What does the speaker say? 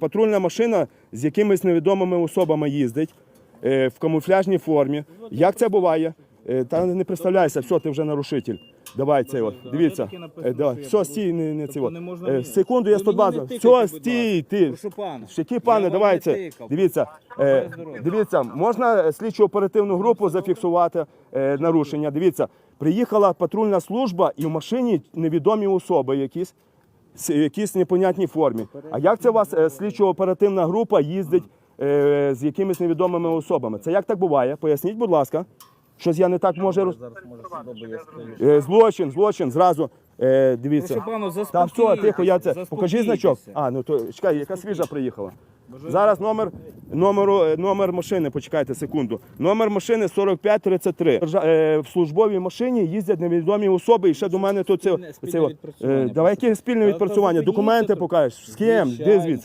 Патрульна машина з якимись невідомими особами їздить е, в камуфляжній формі. Як це буває? Е, Та не представляйся, все, ти вже нарушитель. Давай це от. Дивіться. таке Е, давай. Все, стій, не, не. Тобто от. мені? Секунду, я Ви мені 102. Все, стій, ти. Які пане, вам давай це. Дивіться, дивіться, можна слідчу оперативну групу зафіксувати нарушення. Дивіться, приїхала патрульна служба і в машині невідомі особи якісь. С- якійсь непонятній формі. А як це у вас е, слідчо-оперативна група їздить е, з якимись невідомими особами? Це як так буває? Поясніть, будь ласка. Щось я не так може роз... Е, злочин, злочин, зразу. Е, дивіться. Та все, тихо, я це. Покажи значок. А, ну то чекай, яка свіжа приїхала. Зараз номер, номеру, е, номер машини, почекайте секунду. Номер машини 4533. Держа- е, В службовій машині їздять невідомі особи, і ще до мене тут це. Це е, давай яке спільне відпрацювання. Документи покажеш. З ким? Де звідси?